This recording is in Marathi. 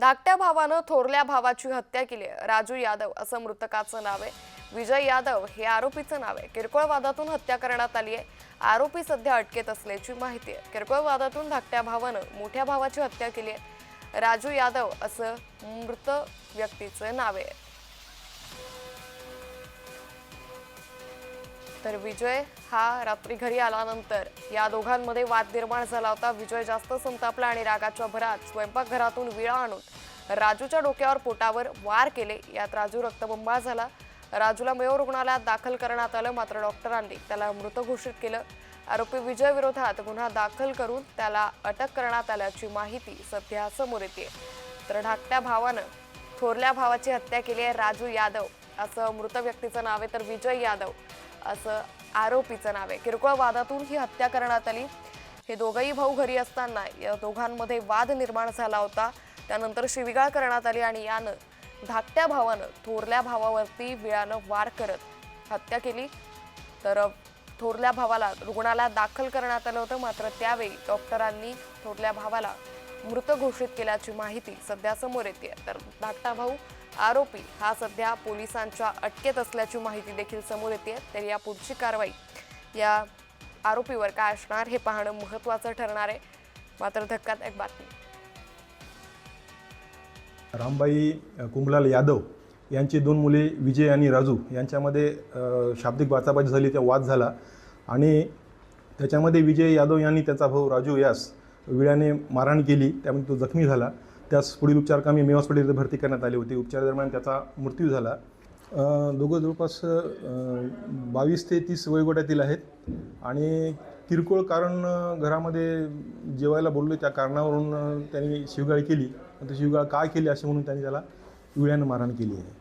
धाकट्या भावानं थोरल्या भावाची हत्या केली आहे. राजू यादव असं मृतकाचं नाव आहे. विजय यादव हे आरोपीचं नाव आहे. किरकोळ वादातून हत्या करण्यात आली आहे. आरोपी सध्या अटकेत असल्याची माहिती आहे. किरकोळ वादातून धाकट्या भावानं मोठ्या भावाची हत्या केली आहे. राजू यादव असं मृत व्यक्तीचं नाव आहे. तर विजय हा रात्री घरी आल्यानंतर. या दोघांमध्ये वाद निर्माण झाला होता. विजय जास्त संतापला आणि रागाच्या भरात स्वयंपाकघरातून विळा आणून राजूच्या डोक्यावर पोटावर वार केले. यात राजू रक्तबंबा झाला. राजूला मेयो रुग्णालयात दाखल करण्यात आलं. मात्र डॉक्टरांनी त्याला मृत घोषित केलं. आरोपी विजय विरोधात गुन्हा दाखल करून त्याला अटक करण्यात आल्याची माहिती सध्या समोर येते. तर धाकट्या भावानं थोरल्या भावाची हत्या केली आहे राजू यादव. असं मृत व्यक्तीचं नाव आहे तर विजय यादव. असं आरोपीचं नाव आहे. किरकोळ वादातून ही हत्या करण्यात आली. हे दोघंही भाऊ घरी असताना या दोघांमध्ये वाद निर्माण झाला होता. त्यानंतर शिविगाळ करण्यात आली आणि यानं धाकट्या भावानं थोरल्या भावावरती विळानं वार करत हत्या केली. तर थोरल्या भावाला रुग्णालयात दाखल करण्यात आलं होतं. मात्र त्यावेळी डॉक्टरांनी थोरल्या भावाला मृत घोषित केल्याची माहिती सध्या समोर येते. तर धाकटा भाऊ आरोपी हा सध्या पोलिसांच्या अटकेत असल्याची माहिती देखील समोर येते तर या पुढची कारवाई या आरोपीवर काय असणार हे पाहणं महत्त्वाचं ठरणार आहे. मात्र धक्कादायक बातमी. रामबाई कुंभलाल यादव यांची दोन मुले विजय आणि राजू यांच्यामध्ये शाब्दिक वाचाबाजी झाली त्या वाद झाला. आणि त्याच्यामध्ये विजय यादव यांनी त्याचा भाऊ राजू यास विळ्याने मारहाण केली त्यामुळे तो जखमी झाला. त्यास पुढील उपचारकामी मे हॉस्पिटल भरती करण्यात आली होती. उपचारादरम्यान त्याचा मृत्यू झाला. दोघं जवळपास बावीस ते तीस वयोगटातील आहेत. आणि किरकोळ कारण घरामध्ये जेवायला बोललो त्या कारणावरून त्यांनी शिवगाळ केली. आणि शिवगाळ का केली असे म्हणून त्यांनी त्याला विळ्यानं मारहाण केली आहे.